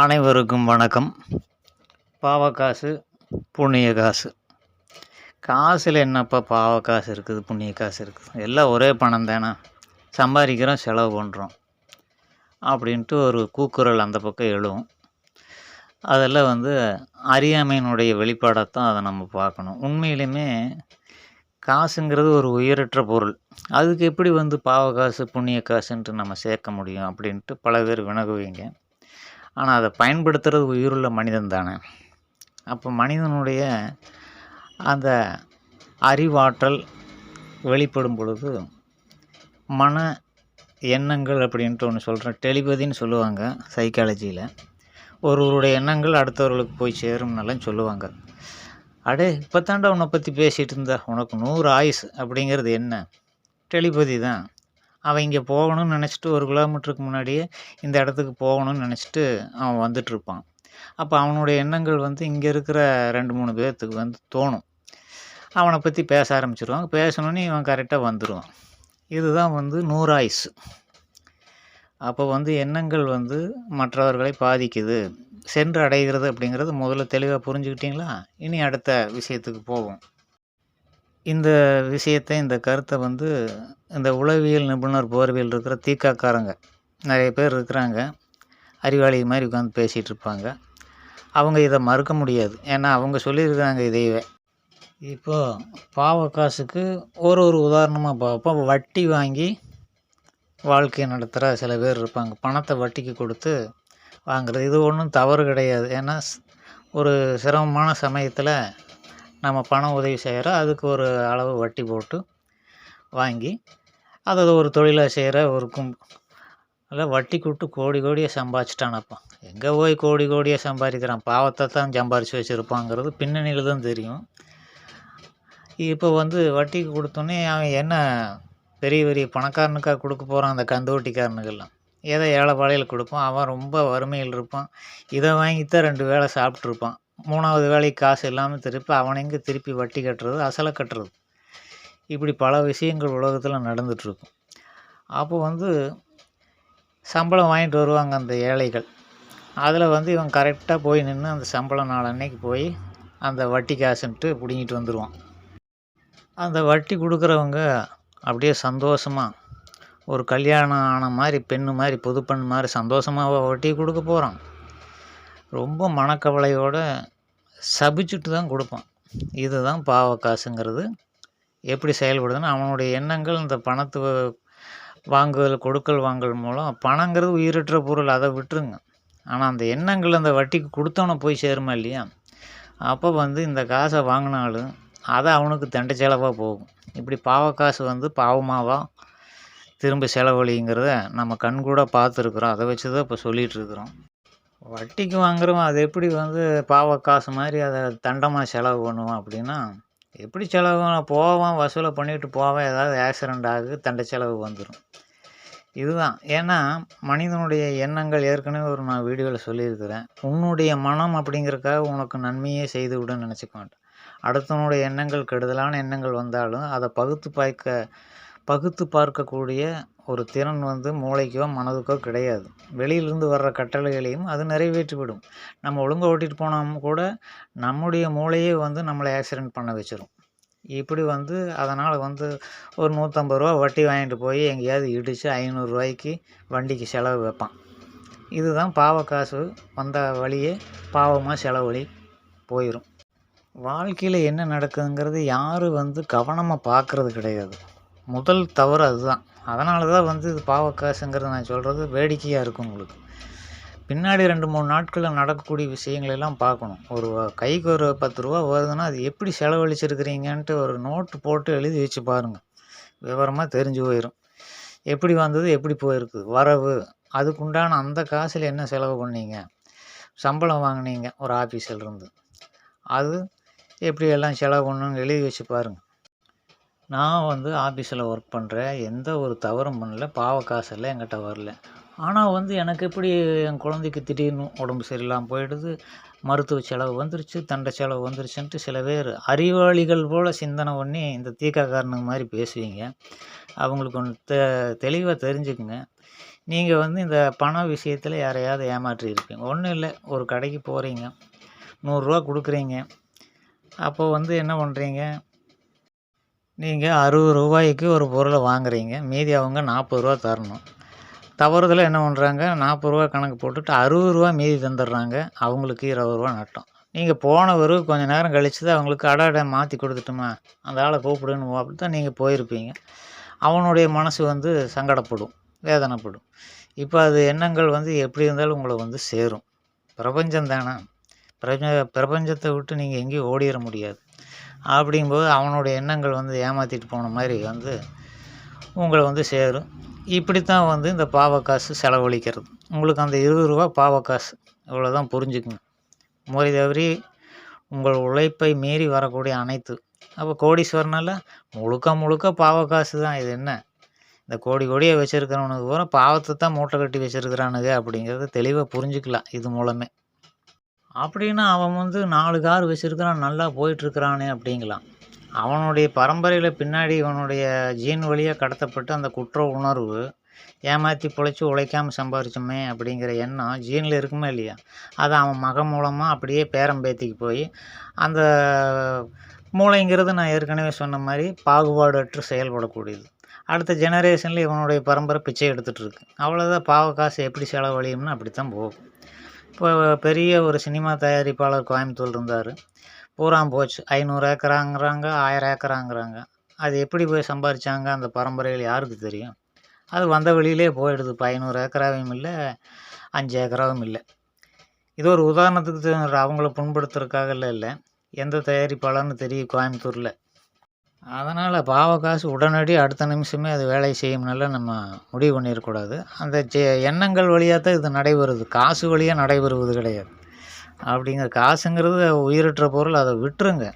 அனைவருக்கும் வணக்கம். பாவக்காசு புண்ணிய காசு. காசில் என்னப்பா பாவ காசு இருக்குது புண்ணிய காசு இருக்குது? எல்லாம் ஒரே பணம் தானே? சம்பாதிக்கிறோம் செலவு பண்ணுறோம் அப்படின்ட்டு ஒரு கூக்குரல் அந்த பக்கம் எழுவும் அதெல்லாம் வந்து அறியாமையினுடைய வெளிப்பாடாகத்தான் அதை நம்ம பார்க்கணும். உண்மையிலுமே காசுங்கிறது ஒரு உயிரற்ற பொருள். அதுக்கு எப்படி வந்து பாவ காசு புண்ணிய காசுன்ட்டு நம்ம சேர்க்க முடியும் அப்படின்ட்டு பல பேர் வினகுவீங்க ஆனால் அதை பயன்படுத்துகிறது உயிருள்ள மனிதன் தானே. அப்போ மனிதனுடைய அந்த அறிவாற்றல் வெளிப்படும் பொழுது மன எண்ணங்கள் அப்படின்ட்டு ஒன்று சொல்கிறேன் டெலிபதின்னு சொல்லுவாங்க சைக்காலஜியில் ஒருவருடைய எண்ணங்கள் அடுத்தவர்களுக்கு போய் சேரும்னாலும் சொல்லுவாங்க. அடே இப்போ தாண்டா உன்னை பற்றி பேசிகிட்டு இருந்தா உனக்கு நூறு ஆயுஸ் அப்படிங்கிறது என்ன? டெலிபதி தான். அவன் இங்கே போகணும்னு நினச்சிட்டு ஒரு கிலோமீட்டருக்கு முன்னாடியே இந்த இடத்துக்கு போகணும்னு நினச்சிட்டு அவன் வந்துட்டுருப்பான். அப்போ அவனுடைய எண்ணங்கள் வந்து இங்கே இருக்கிற ரெண்டு மூணு பேர்த்துக்கு வந்து தோணும். அவனை பற்றி பேச ஆரம்பிச்சிருவாங்க பேசணுன்னு இவன் கரெக்டாக வந்துடுவான் இதுதான் வந்து நூறாயுஸ் அப்போ வந்து எண்ணங்கள் வந்து மற்றவர்களை பாதிக்குது. சென்று அடைகிறது அப்படிங்கிறது முதல்ல தெளிவாக புரிஞ்சுக்கிட்டீங்களா? இனி அடுத்த விஷயத்துக்கு போவோம். இந்த விஷயத்தை இந்த கருத்தை வந்து இந்த உளவியல் நிபுணர் போர்வியல் இருக்கிற தீக்காக்காரங்க. நிறைய பேர் இருக்கிறாங்க. அறிவாளி மாதிரி உட்காந்து பேசிகிட்டு இருப்பாங்க. அவங்க இதை மறுக்க முடியாது. ஏன்னா அவங்க சொல்லியிருக்கிறாங்க இதையவே. இப்போது பாவ காசுக்கு ஒரு ஒரு உதாரணமாக பார்ப்போம் வட்டி வாங்கி வாழ்க்கையை நடத்துகிற சில பேர் இருப்பாங்க. பணத்தை வட்டிக்கு கொடுத்து வாங்குறது. இது ஒன்றும் தவறு கிடையாது. ஏன்னா ஸ்- ஒரு சிரமமான சமயத்தில் நம்ம பண உதவி செய்கிறோம் அதுக்கு ஒரு அளவு வட்டி போட்டு வாங்கி அதை ஒரு தொழிலாக செய்கிற ஒரு கும் அதில் வட்டி கூட்டு கோடி கோடியை சம்பாதிச்சிட்டானப்பா எங்கே போய் கோடி கோடியை சம்பாதிக்கிறான்? பாவத்தை தான் சம்பாரித்து வச்சுருப்பாங்கிறது பின்னணியில் தான் தெரியும். இப்போ வந்து வட்டிக்கு கொடுத்தோன்னே அவன் என்ன பெரிய பெரிய பணக்காரனுக்காக கொடுக்க போகிறான் அந்த கந்துவட்டிக்காரனுக்கெல்லாம் ஏதோ ஏழை பாளையில் கொடுப்பான்? அவன் ரொம்ப வறுமையில் இருப்பான். இதை வாங்கித்தான் ரெண்டு வேளை சாப்பிட்ருப்பான் மூணாவது வேலைக்கு காசு இல்லாமல் திருப்பி அவன் எங்கே திருப்பி வட்டி கட்டுறது அசலை கட்டுறது? இப்படி பல விஷயங்கள் உலகத்தில் நடந்துகிட்ருக்கும் அப்போ வந்து சம்பளம் வாங்கிட்டு வருவாங்க அந்த ஏழைகள். அதில் வந்து இவன் கரெக்டாக போய் நின்று அந்த சம்பளம் நாள் அன்னைக்கு போய் அந்த வட்டி காசுன்ட்டு பிடுங்கிட்டு வந்துடுவான் அந்த வட்டி கொடுக்குறவங்க அப்படியே சந்தோஷமாக ஒரு கல்யாணம் ஆன மாதிரி பெண்ணு மாதிரி புது பெண் மாதிரி சந்தோஷமாக வட்டி கொடுக்க போகிறான் ரொம்ப மனக்கவலையோடு சபிச்சுட்டு தான் கொடுப்பான். இதுதான் பாவ காசுங்கிறது. எப்படி செயல்படுதுன்னு அவனுடைய எண்ணங்கள் இந்த பணத்தை வ- வாங்குதல் கொடுக்கல் வாங்கல் மூலம் பணங்கிறது உயிரற்ற பொருள் அதை விட்டுருங்க. ஆனால் அந்த எண்ணங்கள் அந்த வட்டிக்கு கொடுத்தவனை போய் சேருமா இல்லையா? அப்போ வந்து இந்த காசை வாங்கினாலும் அதை அவனுக்கு தண்டை செலவாக போகும். இப்படி பாவ காசு வந்து பாவமாவா திரும்ப செலவழிங்கிறத நம்ம கண்கூட பார்த்துருக்குறோம். அதை வச்சு தான் இப்போ சொல்லிகிட்டு இருக்கிறோம். வட்டிக்கு வாங்குறவன் அது எப்படி வந்து பாவ காசு மாதிரி அதை தண்டமாக செலவு பண்ணுவான் அப்படின்னா எப்படி செலவு போவான் வசூலை பண்ணிட்டு போவான் ஏதாவது ஆக்சிடெண்ட் ஆகுது தண்டை செலவு வந்துடும் இதுதான். ஏன்னா மனிதனுடைய எண்ணங்கள் ஏற்கனவே ஒரு நான் வீடியோவில் சொல்லியிருக்கிறேன். உன்னுடைய மனம் அப்படிங்கிறக்காக உனக்கு நன்மையே செய்து விடுன்னு நினச்சிக்க மாட்டேன். அடுத்தவனுடைய எண்ணங்கள் கெடுதலான எண்ணங்கள் வந்தாலும் அதை பகுத்து பார்க்க பகுத்து பார்க்கக்கூடிய ஒரு திறன் வந்து மூளைக்கோ மனதுக்கோ கிடையாது. வெளியிலிருந்து வர்ற கட்டளைகளையும் அது நிறைவேற்றிவிடும். நம்ம ஒழுங்கா ஓட்டிகிட்டு போனாலும் கூட நம்முடைய மூளையே வந்து நம்மளை ஆக்சிடென்ட் பண்ண வச்சிடும் இப்படி வந்து அதனால் வந்து ஒரு நூற்றம்பது ரூபா வட்டி வாங்கிட்டு போய் எங்கேயாவது இடித்து ஐநூறுரூவாய்க்கு வண்டிக்கு செலவு வைப்பான். இதுதான் பாவ காசு வந்த வழியே பாவமாக செலவழி போயிடும் வாழ்க்கையில் என்ன நடக்குதுங்கிறது யாரும் வந்து கவனமாக பார்க்குறது கிடையாது. முதல் தவறு அதுதான். அதனால தான் வந்து இது பாவ நான் சொல்கிறது வேடிக்கையாக இருக்கும் உங்களுக்கு. பின்னாடி ரெண்டு மூணு நாட்களில் நடக்கக்கூடிய விஷயங்களெல்லாம் பார்க்கணும். ஒரு கைக்கு ஒரு பத்து ரூபா வருதுன்னா அது எப்படி செலவழிச்சிருக்கிறீங்கன்ட்டு ஒரு நோட்டு போட்டு எழுதி வச்சு பாருங்கள் விவரமாக தெரிஞ்சு போயிடும் எப்படி வந்தது எப்படி போயிருக்கு வரவு அதுக்குண்டான அந்த காசில் என்ன செலவு பண்ணீங்க? சம்பளம் வாங்கினீங்க ஒரு ஆஃபீஸில் இருந்து. அது எப்படி எல்லாம் செலவு பண்ணணும்னு எழுதி வச்சு பாருங்கள் நான் வந்து ஆஃபீஸில் ஒர்க் பண்ணுறேன் எந்த ஒரு தவறும் பண்ணல. பாவ காசெல்லாம் என்கிட்ட வரல. ஆனால் வந்து எனக்கு எப்படி என் குழந்தைக்கு திடீர்னு உடம்பு சரியில்லாமல் போயிடுது? மருத்துவ செலவு வந்துருச்சு. தண்டை செலவு வந்துருச்சுன்ட்டு சில பேர் அறிவாளிகள் போல் சிந்தனை பண்ணி இந்த தீக்காக்காரனுங்க மாதிரி பேசுவீங்க. அவங்களுக்கு ஒன்று தெ தெளிவாக தெரிஞ்சுக்குங்க. நீங்கள் வந்து இந்த பண விஷயத்தில் யாரையாவது ஏமாற்றி இருப்பீங்க. ஒன்றும் இல்லை. ஒரு கடைக்கு போகிறீங்க நூறுரூவா கொடுக்குறீங்க. அப்போ வந்து என்ன பண்ணுறீங்க நீங்கள் அறுபது ரூபாய்க்கு ஒரு பொருளை வாங்குறீங்க. மீதி அவங்க நாற்பது ரூபா தரணும். தவறுதலாக என்ன பண்ணுறாங்க நாற்பது ரூபா கணக்கு போட்டுட்டு அறுபது ரூபா மீதி தந்துடுறாங்க. அவங்களுக்கு இருபது ரூபா நட்டம். நீங்கள் போன பிறகு கொஞ்சம் நேரம் கழித்து தான் அவங்களுக்கு அடாட மாற்றி கொடுத்துட்டுமா? அந்த ஆளை கூப்பிடுன்னு அப்படி தான் நீங்கள் போயிருப்பீங்க. அவனுடைய மனசு வந்து சங்கடப்படும் வேதனைப்படும். இப்போ அது எண்ணங்கள் வந்து எப்படி இருந்தாலும் உங்களை வந்து சேரும். பிரபஞ்சம் தானே? பிரபஞ்ச பிரபஞ்சத்தை விட்டு நீங்கள் எங்கேயும் ஓடிட முடியாது. அப்படிங்கும்போது அவனுடைய எண்ணங்கள் வந்து ஏமாற்றிட்டு போன மாதிரி வந்து உங்களை வந்து சேரும். இப்படித்தான் வந்து இந்த பாவக்காசு செலவழிக்கிறது. உங்களுக்கு அந்த இருபது ரூபா பாவ காசு இவ்வளோ இவ்வளோதான் புரிஞ்சுக்குங்க. முறை தவறி உங்கள் உழைப்பை மீறி வரக்கூடிய அனைத்து. அப்போ கோடீஸ்வரனால் முழுக்க முழுக்க பாவ காசு தான் இது என்ன? இந்த கோடி கோடியை வச்சுருக்கிறவனுக்கு பூரா பாவத்தை தான் மூட்டை கட்டி வச்சுருக்கிறானுங்க அப்படிங்கிறத தெளிவாக புரிஞ்சுக்கலாம் இது மூலமே. அப்படின்னா அவன் வந்து நாலு கார் வச்சுருக்கிறான் நல்லா போயிட்டுருக்கிறானே அப்படிங்கலாம். அவனுடைய பரம்பரையில் பின்னாடி இவனுடைய ஜீன் வழியாக கடத்தப்பட்டு அந்த குற்ற உணர்வு ஏமாற்றி பிழைச்சி உழைக்காமல் சம்பாரிச்சோமே அப்படிங்கிற எண்ணம் ஜீனில் இருக்குமே இல்லையா? அது அவன் மகன் மூலமாக அப்படியே பேரம்பேத்திக்கு போய் அந்த மூளைங்கிறது நான் ஏற்கனவே சொன்ன மாதிரி பாகுபாடற்று செயல்படக்கூடியது. அடுத்த ஜெனரேஷனில் இவனுடைய பரம்பரை பிச்சை எடுத்துகிட்டு இருக்கு. அவ்வளோதான் பாவ காசு எப்படி செலவழியும்னு அப்படித்தான் போகும். இப்போ பெரிய ஒரு சினிமா தயாரிப்பாளர் கோயம்புத்தூர் இருந்தார். பூராம் போச்சு. ஐநூறு ஏக்கராங்கிறாங்க ஆயிரம் ஏக்கராங்கிறாங்க. அது எப்படி போய் சம்பாதிச்சாங்க அந்த பரம்பரையில் யாருக்கு தெரியும்? அது வந்த வழியிலே போயிடுது. இப்போ ஐநூறு ஏக்கராவும் இல்லை அஞ்சு ஏக்கராவும் இல்லை. இது ஒரு உதாரணத்துக்கு அவங்கள புண்படுத்துறதுக்காக இல்லை. எந்த தயாரிப்பாளர்னு தெரியும் கோயம்புத்தூரில். அதனால் பாவ காசு உடனடி அடுத்த நிமிஷமே அது வேலை செய்யும்னால நம்ம முடிவு பண்ணிடக்கூடாது. அந்த ஜெ எண்ணங்கள் வழியாக தான் இது நடைபெறுது. காசு வழியாக நடைபெறுவது கிடையாது. அப்படிங்கிற காசுங்கிறது உயிரற்ற பொருள். அதை விட்டுருங்க.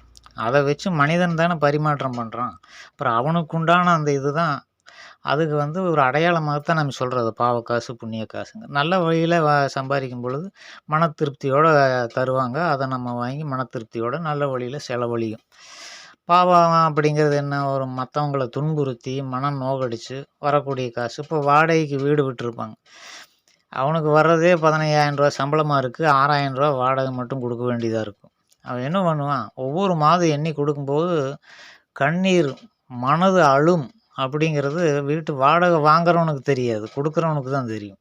அதை வச்சு மனிதன் தானே பரிமாற்றம் பண்ணுறான் அப்புறம் அவனுக்கு உண்டான அந்த இதுதான். அதுக்கு வந்து ஒரு அடையாளமாக தான் நம்ம சொல்கிறது பாவ காசு புண்ணிய காசுங்க. நல்ல வழியில் வ சம்பாதிக்கும் பொழுது மன திருப்தியோடு தருவாங்க. அதை நம்ம வாங்கி மன திருப்தியோடு நல்ல வழியில் செலவழியும். பாவம் அப்படிங்கிறது என்ன? ஒரு மற்றவங்கள துன்புறுத்தி மனம் நோகடிச்சு வரக்கூடிய காசு. இப்போ வாடகைக்கு வீடு விட்டுருப்பாங்க. அவனுக்கு வர்றதே பதினையாயிரம் ரூபா சம்பளமாக இருக்குது ஆறாயிரம் வாடகை மட்டும் கொடுக்க வேண்டியதாக இருக்கும். அவன் என்ன பண்ணுவான்? ஒவ்வொரு மாதம் எண்ணி கொடுக்கும்போது கண்ணீர் மனது அழும் அப்படிங்கிறது வீட்டு வாடகை வாங்குறவனுக்கு தெரியாது. கொடுக்குறவனுக்கு தான் தெரியும்.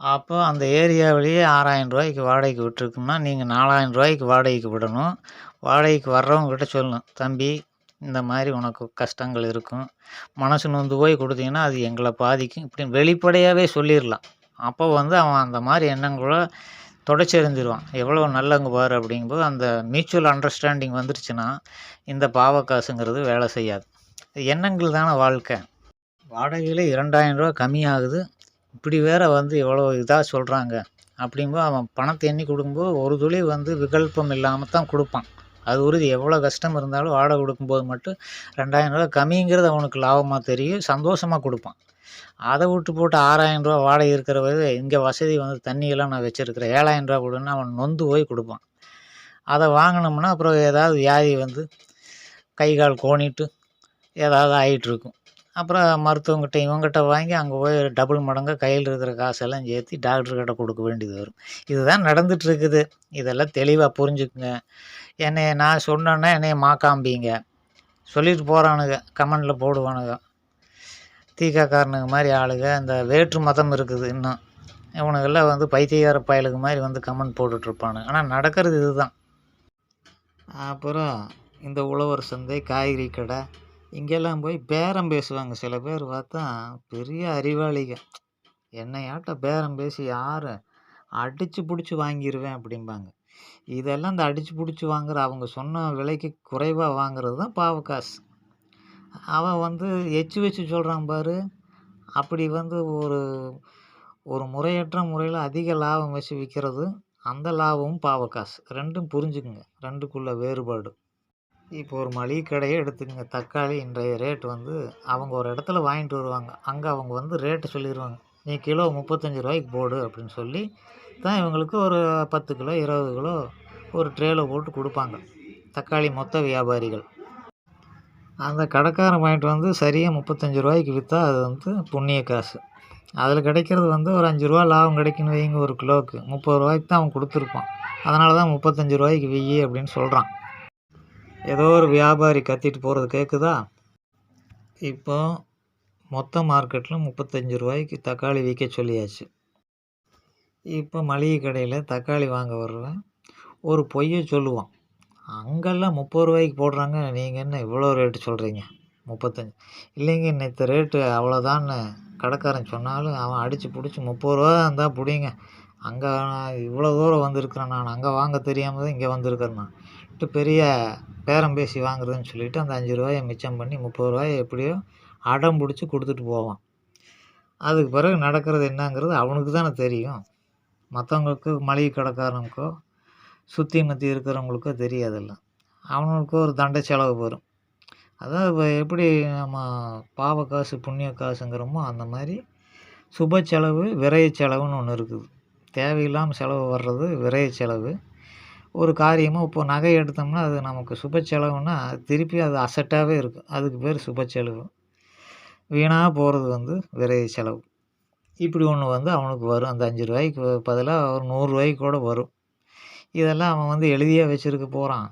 அப்போ அந்த ஏரியாவிலேயே ஆறாயிரம் ரூபாய்க்கு வாடகைக்கு விட்டுருக்கோம்னா நீங்கள் நாலாயிரம் ரூபாய்க்கு வாடகைக்கு விடணும். வாடகைக்கு வர்றவங்ககிட்ட சொல்லணும் தம்பி இந்த மாதிரி உனக்கு கஷ்டங்கள் இருக்கும். மனசு நொந்து போய் கொடுத்தீங்கன்னா அது எங்களை பாதிக்கும். இப்படி வெளிப்படையாகவே சொல்லிடலாம். அப்போ வந்து அவன் அந்த மாதிரி எண்ணங்களை தொடச்செறிஞ்சிருவான் எவ்வளோ நல்லங்க பாரு அப்படிங்கும்போது அந்த மியூச்சுவல் அண்டர்ஸ்டாண்டிங் வந்துருச்சுன்னா இந்த பாவக்காசுங்கிறது வேலை செய்யாது. எண்ணங்கள் தானே வாழ்க்கை. வாடகையில் இரண்டாயிரம் ரூபா கம்மியாகுது. இப்படி வேற வந்து எவ்வளோ இதாக சொல்கிறாங்க அப்படிங்கும்போது அவன் பணத்தை எண்ணி கொடுக்கும்போது ஒரு துளி வந்து விகல்பம் இல்லாமல் தான் கொடுப்பான். அது உறுதி. எவ்வளோ கஷ்டம் இருந்தாலும் வாடகை கொடுக்கும்போது மட்டும் ரெண்டாயிரம் ரூபா கம்மிங்கிறது அவனுக்கு லாபமாக தெரியும் சந்தோஷமாக கொடுப்பான். அதை விட்டு போட்டு ஆறாயிரம் ரூபா வாடகை இருக்கிற போது இங்கே வசதி வந்து தண்ணியெல்லாம் நான் வச்சுருக்கிறேன். ஏழாயிரம் ரூபா கொடுன்னு அவன் நொந்து போய் கொடுப்பான். அதை வாங்கினோம்னா அப்புறம் ஏதாவது வியாதி வந்து கை கால் கோணிட்டு ஏதாவது ஆயிட்டு இருக்கும் அப்புறம் மருத்துவங்கிட்ட இவங்ககிட்ட வாங்கி அங்கே போய் டபுள் மடங்கு கையில் இருக்கிற காசெல்லாம் சேர்த்து டாக்டர்கிட்ட கொடுக்க வேண்டியது வரும். இதுதான் நடந்துகிட்ருக்குது இதெல்லாம் தெளிவாக புரிஞ்சுக்குங்க. என்னை நான் சொன்னேன்னா என்னைய மாக்காம்பிங்க சொல்லிட்டு போகிறானுங்க கமெண்டில் போடுவானுங்க. தீக்காக்காரனுங்க மாதிரி ஆளுங்க. இந்த வேற்று மதம் இருக்குது இன்னும். இவனுங்கெல்லாம் வந்து பைத்தியகார பயலுக்கு மாதிரி வந்து கமெண்ட் போட்டுட்ருப்பானுங்க. ஆனால் நடக்கிறது இதுதான். அப்புறம் இந்த உழவர் சந்தை காய்கறி கடை இங்கெல்லாம் போய் பேரம் பேசுவாங்க. சில பேர் பார்த்தா பெரிய அறிவாளிங்க என்னையாட்ட பேரம் பேசி யாரை அடித்து பிடிச்சி வாங்கிடுவேன் அப்படிம்பாங்க. இதெல்லாம் இந்த அடித்து பிடிச்சி வாங்குற அவங்க சொன்ன விலைக்கு குறைவாக வாங்குறது தான் பாவக்காசு அவன் வந்து எச்சு வச்சு சொல்கிறான் பாரு. அப்படி வந்து ஒரு ஒரு முறையற்ற முறையில் அதிக லாபம் வச்சு விற்கிறது அந்த லாபமும் பாவக்காசு ரெண்டும் புரிஞ்சுக்குங்க. ரெண்டுக்குள்ள வேறுபாடு. இப்போ ஒரு மளிகை கடையே எடுத்துக்கங்க. தக்காளி இன்றைய ரேட் வந்து அவங்க ஒரு இடத்துல வாங்கிட்டு வருவாங்க. அங்கே அவங்க வந்து ரேட்டு சொல்லிடுவாங்க நீ கிலோ முப்பத்தஞ்சு ரூபாய்க்கு போடு அப்படின்னு சொல்லி தான் இவங்களுக்கு ஒரு பத்து கிலோ இருபது கிலோ ஒரு ட்ரேயில் போட்டு கொடுப்பாங்க. தக்காளி மொத்த வியாபாரிகள். அந்த கடைக்காரன் வாங்கிட்டு வந்து சரியாக முப்பத்தஞ்சு ரூபாய்க்கு விற்றா அது வந்து புண்ணிய காசு. அதில் கிடைக்கிறது வந்து ஒரு அஞ்சு ரூபா லாபம் கிடைக்குன்னு வைங்க ஒரு கிலோவுக்கு. முப்பது ரூபாய்க்கு தான் அவன் கொடுத்துருப்பான். அதனால தான் முப்பத்தஞ்சு ரூபாய்க்கு வெய்யி அப்படின்னு சொல்கிறான் ஏதோ ஒரு வியாபாரி கத்திட்டு போகிறது கேட்குதா இப்போ மொத்த மார்க்கெட்டில் முப்பத்தஞ்சு ரூபாய்க்கு தக்காளி விற்க சொல்லியாச்சு. இப்போ மளிகை கடையில் தக்காளி வாங்க வருவேன் ஒரு பொய்யை சொல்லுவான். அங்கெல்லாம் முப்பது ரூபாய்க்கு போடுறாங்க நீங்கள் என்ன இவ்வளோ ரேட்டு சொல்கிறீங்க முப்பத்தஞ்சு. இல்லைங்க நேற்று ரேட்டு அவ்வளோதான்னு கடைக்காரன் சொன்னாலும் அவன் அடித்து பிடிச்சி முப்பது ரூபா இருந்தால் பிடிங்க. அங்கே இவ்வளோ தூரம் வந்திருக்கிறேன் நான். அங்கே வாங்க தெரியாமல் தான் இங்கே வந்திருக்கிறேன் நான். பெரிய பேரம் பேசி வாங்குறதுன்னு சொல்லிட்டு அந்த அஞ்சு ரூபாயை மிச்சம் பண்ணி முப்பது ரூபாயை எப்படியோ அடம் பிடிச்சி கொடுத்துட்டு போவான். அதுக்கு பிறகு நடக்கிறது என்னங்கிறது அவனுக்கு தானே தெரியும். மற்றவங்களுக்கு மளிகை கடைக்காரனுக்கோ சுற்றி மத்தி இருக்கிறவங்களுக்கோ தெரியாதுல்ல. அவனுக்கு ஒரு தண்டை செலவு வரும். அதான் இப்போ எப்படி நம்ம பாவ காசு புண்ணிய காசுங்கிறோமோ அந்த மாதிரி சுப செலவு விரைய செலவுன்னு ஒன்று இருக்குது. தேவையில்லாமல் செலவு வர்றது விரைய செலவு. ஒரு காரியமாக இப்போ நகை எடுத்தோம்னா அது நமக்கு சுப செலவுன்னா திருப்பி அது அசட்டாகவே இருக்கும் அதுக்கு பேர் சுப செலவு. வீணாக போகிறது வந்து விரைவு செலவு. இப்படி ஒன்று வந்து அவனுக்கு வரும். அந்த அஞ்சு ரூபாய்க்கு பதிலாக ஒரு நூறுரூவாய்க்கு கூட வரும். இதெல்லாம் அவன் வந்து எழுதியே வச்சுருக்க போகிறான்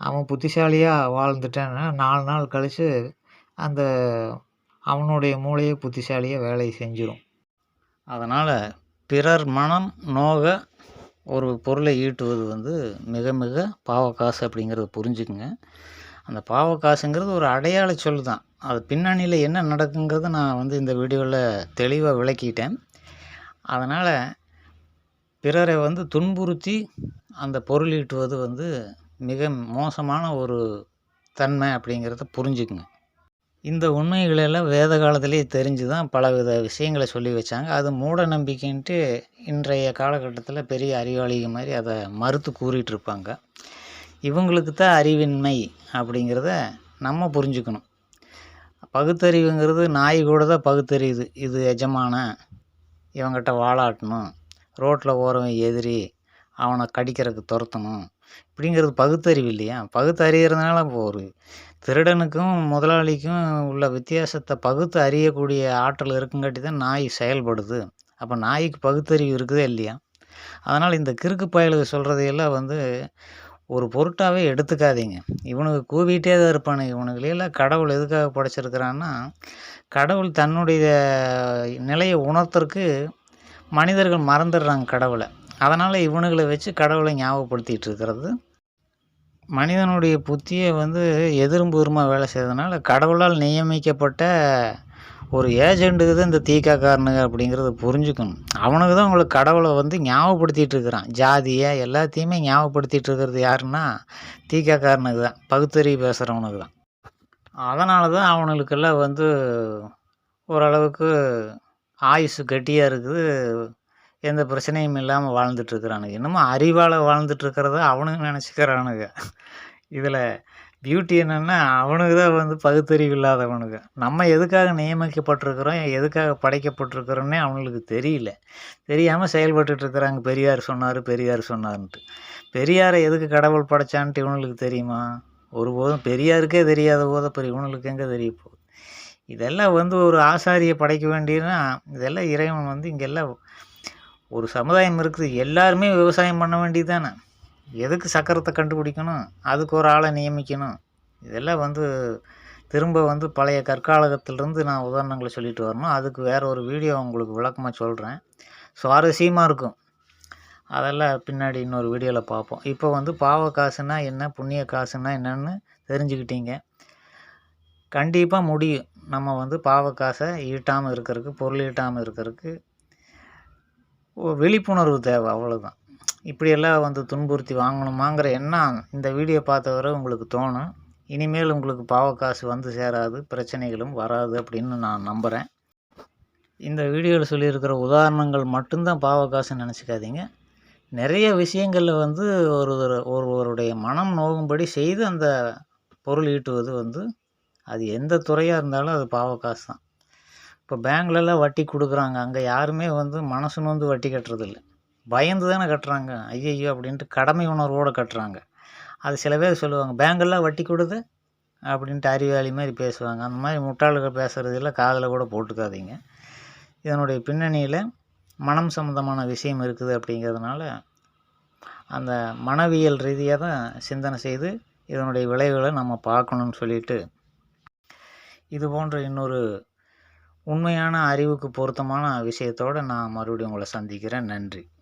அவன் புத்திசாலியாக வாழ்ந்துட்டான்னா நாலு நாள் கழித்து அந்த அவனுடைய மூளையை புத்திசாலியாக வேலையை செஞ்சிடும் அதனால் பிறர் மனம் நோக ஒரு பொருளை ஈட்டுவது வந்து மிக மிக பாவக்காசு அப்படிங்கிறத புரிஞ்சுக்குங்க. அந்த பாவக்காசுங்கிறது ஒரு அடையாள சொல் தான் அது பின்னணியில் என்ன நடக்குங்கிறத நான் வந்து இந்த வீடியோவில் தெளிவாக விளக்கிட்டேன். அதனால் பிறரை வந்து துன்புறுத்தி அந்த பொருள் ஈட்டுவது வந்து மிக மோசமான ஒரு தன்மை அப்படிங்கிறத புரிஞ்சுக்குங்க. இந்த உண்மைகளெல்லாம் வேத காலத்திலேயே தெரிஞ்சு தான் பலவித விஷயங்களை சொல்லி வச்சாங்க. அது மூட நம்பிக்கைன்ட்டு இன்றைய காலகட்டத்தில் பெரிய அறிவாளிகள் மாதிரி அதை மறுத்து கூறிட்டு இருப்பாங்க இவங்களுக்கு தான் அறிவின்மை அப்படிங்கிறத நம்ம புரிஞ்சுக்கணும். பகுத்தறிவுங்கிறது நாய் கூட தான் பகுத்தறியுது. இது எஜமான இவங்கிட்ட வாழாட்டணும் ரோட்டில் ஓரவன் எதிரி அவனை கடிக்கிறதுக்கு துரத்தணும் இப்படிங்கிறது பகுத்தறிவு இல்லையா? பகுத்தறிகிறதுனால இப்போ ஒரு திருடனுக்கும் முதலாளிக்கும் உள்ள வித்தியாசத்தை பகுத்து அறியக்கூடிய ஆற்றல் இருக்குங்காட்டி தான் நாய் செயல்படுது. அப்போ நாய்க்கு பகுத்தறிவு இருக்குதே இல்லையா? அதனால் இந்த கிறுக்கு பயலுக்கு சொல்கிறதையெல்லாம் வந்து ஒரு பொருட்டாகவே எடுத்துக்காதீங்க. இவனுக்கு கூவிட்டே தான் இருப்பானுங்க. இவனுங்களெல்லாம் கடவுள் எதுக்காக படைச்சிருக்கிறான்னா கடவுள் தன்னுடைய நிலையை உணர்த்தறக்கு மனிதர்கள் மறந்துடுறாங்க கடவுளை. அதனால் இவனுங்களை வச்சு கடவுளை ஞாபகப்படுத்திகிட்டு இருக்கிறது. மனிதனுடைய புத்தியை வந்து எதிரும் வேலை செய்கிறதுனால கடவுளால் நியமிக்கப்பட்ட ஒரு ஏஜெண்ட்டுக்கு தான் இந்த தீக்காக்காரனுங்க அப்படிங்கிறத புரிஞ்சுக்கணும். அவனுக்கு தான் உங்களுக்கு கடவுளை வந்து ஞாபகப்படுத்திகிட்டு இருக்கிறான். ஜாதியை எல்லாத்தையுமே ஞாபகப்படுத்திகிட்டு இருக்கிறது யாருன்னா தீக்காக்காரனுக்கு தான். பகுத்தறிவு பேசுகிறவனுக்கு தான். அதனால தான் அவனுங்களுக்கெல்லாம் வந்து ஓரளவுக்கு ஆயுசு கட்டியாக இருக்குது. எந்த பிரச்சனையும் இல்லாமல் வாழ்ந்துட்டுருக்குறானுங்க இன்னமும் அறிவால் வாழ்ந்துட்டுருக்கிறத அவனுங்க நினச்சிக்கிறானுங்க. இதில் பியூட்டி என்னென்னா அவனுக்கு தான் வந்து பகுத்தறிவு இல்லாதவனுங்க. நம்ம எதுக்காக நியமிக்கப்பட்டிருக்கிறோம் எதுக்காக படைக்கப்பட்டிருக்கிறோன்னே அவனுக்கு தெரியல. தெரியாமல் செயல்பட்டுட்டு இருக்கிறாங்க பெரியார் சொன்னார் பெரியார் சொன்னார்ன்ட்டு. பெரியாரை எதுக்கு கடவுள் படைச்சான்ட்டு இவனுக்கு தெரியுமா? ஒருபோதும் பெரியாருக்கே தெரியாத போது அப்புறம் இவனுக்கு எங்கே தெரிய போகுது? இதெல்லாம் வந்து ஒரு ஆசாரியை படைக்க வேண்டியதுன்னா இதெல்லாம் இறைவன் வந்து இங்கெல்லாம் ஒரு சமுதாயம் இருக்குது எல்லாருமே விவசாயம் பண்ண வேண்டியது தானே எதுக்கு சக்கரத்தை கண்டுபிடிக்கணும்? அதுக்கு ஒரு ஆளை நியமிக்கணும்? இதெல்லாம் வந்து திரும்ப வந்து பழைய கற்காலகத்திலிருந்து நான் உதாரணங்களை சொல்லிட்டு வரணும். அதுக்கு வேறு ஒரு வீடியோ உங்களுக்கு விளக்கமாக சொல்கிறேன் சுவாரஸ்யமாக இருக்கும். அதெல்லாம் பின்னாடி இன்னொரு வீடியோவில் பார்ப்போம். இப்போ வந்து பாவ காசுனா என்ன புண்ணிய காசுனா என்னன்னு தெரிஞ்சுக்கிட்டீங்க. கண்டிப்பாக முடியும். நம்ம வந்து பாவ காசை ஈட்டாமல் இருக்கிறதுக்கு பொருள் ஈட்டாமல் இருக்கிறதுக்கு விழிப்புணர்வு தேவை அவ்வளோதான் இப்படியெல்லாம் வந்து துன்புறுத்தி வாங்கணுமாங்கிற எண்ணம் இந்த வீடியோ பார்த்தவரை உங்களுக்கு தோணும். இனிமேல் உங்களுக்கு பாவக்காசு வந்து சேராது பிரச்சனைகளும் வராது அப்படின்னு நான் நம்புகிறேன் இந்த வீடியோவில் சொல்லியிருக்கிற உதாரணங்கள் மட்டும்தான் பாவக்காசுன்னு நினச்சிக்காதீங்க. நிறைய விஷயங்களில் வந்து ஒருவர் ஒருவருடைய மனம் நோகும்படி செய்து அந்த பொருள் ஈட்டுவது வந்து அது எந்த துறையாக இருந்தாலும் அது பாவக்காசு தான். இப்போ பேங்க்லலாம் வட்டி கொடுக்குறாங்க. அங்கே யாருமே வந்து மனசு நொந்து வட்டி கட்டுறதில்ல. பயந்து தானே கட்டுறாங்க. ஐயையோ அப்படின்ட்டு கடமை உணர்வோடு கட்டுறாங்க. அது சில பேர் சொல்லுவாங்க பேங்கெல்லாம் வட்டி கொடுது அப்படின்ட்டு அறிவாளி மாதிரி பேசுவாங்க. அந்த மாதிரி முட்டாளுகள் பேசுகிறதெல்லாம் காதில் கூட போட்டுக்காதீங்க. இதனுடைய பின்னணியில் மனம் சம்மந்தமான விஷயம் இருக்குது அப்படிங்கிறதுனால அந்த மனவியல் ரீதியாக தான் சிந்தனை செய்து இதனுடைய விளைவுகளை நம்ம பார்க்கணுன்னு சொல்லிட்டு இது போன்ற இன்னொரு உண்மையான அறிவுக்கு பொருத்தமான விஷயத்தோடு நான் மறுபடியும் உங்களை சந்திக்கிறேன். நன்றி.